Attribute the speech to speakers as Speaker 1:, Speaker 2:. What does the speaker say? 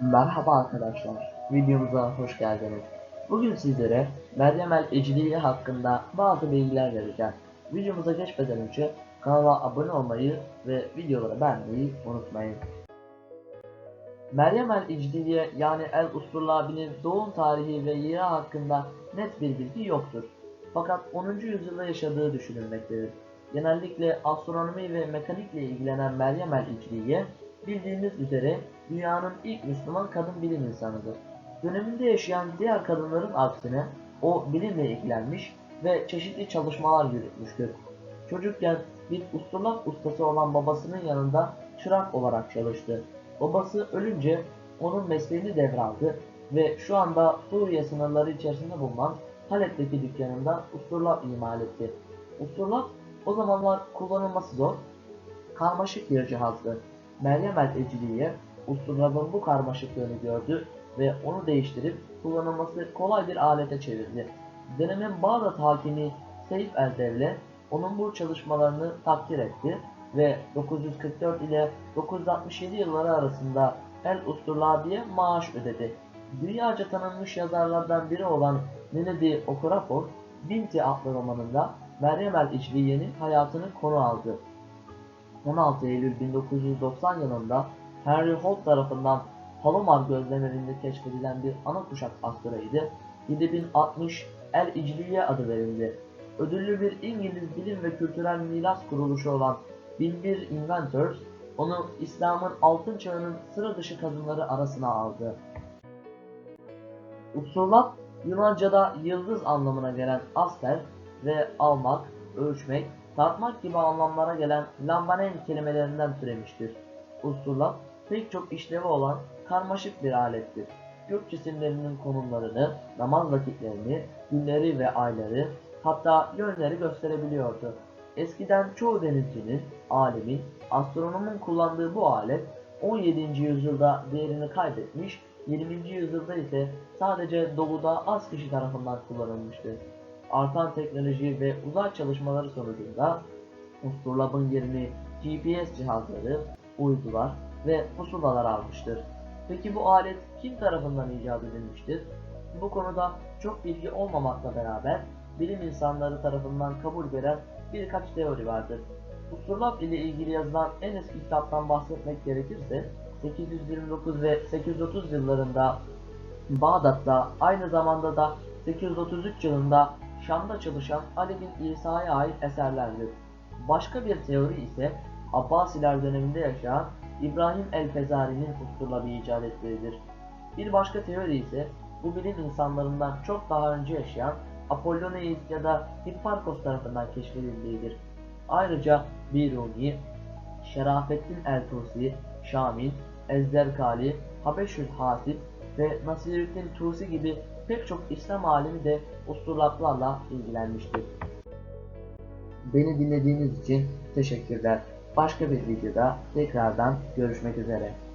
Speaker 1: Merhaba arkadaşlar, videomuza hoş geldiniz. Bugün sizlere Meryem El Eceliye hakkında bazı bilgiler vereceğim. Videomuza geçmeden önce kanala abone olmayı ve videoları beğenmeyi unutmayın. Meryem El Eceliye yani El Usturlabi'nin doğum tarihi ve yeri hakkında net bir bilgi yoktur. Fakat 10. yüzyılda yaşadığı düşünülmektedir. Genellikle astronomi ve mekanikle ilgilenen Meryem El Eceliye bildiğiniz üzere dünyanın ilk Müslüman kadın bilim insanıdır. Döneminde yaşayan diğer kadınların aksine o bilimle ilgilenmiş ve çeşitli çalışmalar yürütmüştür. Çocukken bir usturlak ustası olan babasının yanında çırak olarak çalıştı. Babası ölünce onun mesleğini devraldı ve şu anda Suriye sınırları içerisinde bulunan Halep'teki dükkanında usturlak imal etti. Usturlak o zamanlar kullanılması zor, karmaşık bir cihazdı. Meryem El usturlabın bu karmaşıklığını gördü ve onu değiştirip kullanılması kolay bir alete çevirdi. Dönemin Bağdat hakimi Seyf El Devle onun bu çalışmalarını takdir etti ve 944 ile 967 yılları arasında El Usturlabi'ye maaş ödedi. Dünyaca tanınmış yazarlardan biri olan Nenedi Okorafor, Binti adlı romanında Meryem El hayatını konu aldı. 16 Eylül 1990 yılında Henry Holt tarafından Palomar gözlemlerinde keşfedilen bir ana kuşak asteroidi 7060 El İcliye adı verildi. Ödüllü bir İngiliz bilim ve kültürel miras kuruluşu olan 1001 Inventors onu İslam'ın altın çağının sıra dışı kadınları arasına aldı. Usturlap Yunanca'da yıldız anlamına gelen aster ve almak, ölçmek, tartmak gibi anlamlara gelen lambanen kelimelerinden türemiştir. Usturlap pek çok işlevi olan karmaşık bir alettir. Gök cisimlerinin konumlarını, namaz vakitlerini, günleri ve ayları, hatta yönleri gösterebiliyordu. Eskiden çoğu denizcinin, alimin, astronomun kullandığı bu alet 17. yüzyılda değerini kaybetmiş, 20. yüzyılda ise sadece doğuda az kişi tarafından kullanılmıştır. Artan teknoloji ve uzay çalışmaları sonucunda Usturlab'ın yerini GPS cihazları, uydular ve pusulalar almıştır. Peki bu alet kim tarafından icat edilmiştir? Bu konuda çok bilgi olmamakla beraber bilim insanları tarafından kabul gören birkaç teori vardır. Usturlab ile ilgili yazılan en eski kitaptan bahsetmek gerekirse 829 ve 830 yıllarında Bağdat'ta aynı zamanda da 833 yılında Şam'da çalışan Ali bin İsa'ya ait eserlerdir. Başka bir teori ise Abbasiler döneminde yaşayan İbrahim el-Fezari'nin usturlabı icat ettiğidir. Bir başka teori ise bu bilim insanlarından çok daha önce yaşayan Apollonius ya da Hipparkos tarafından keşfedildiğidir. Ayrıca Biruni, Şerafettin el-Tusi, Şamil, Ezzerkali, Habeşül Hasip ve Nasiruddin Tusi gibi pek çok İslam alimi de usturlaplarla ilgilenmiştir. Beni dinlediğiniz için teşekkürler. Başka bir videoda tekrardan görüşmek üzere.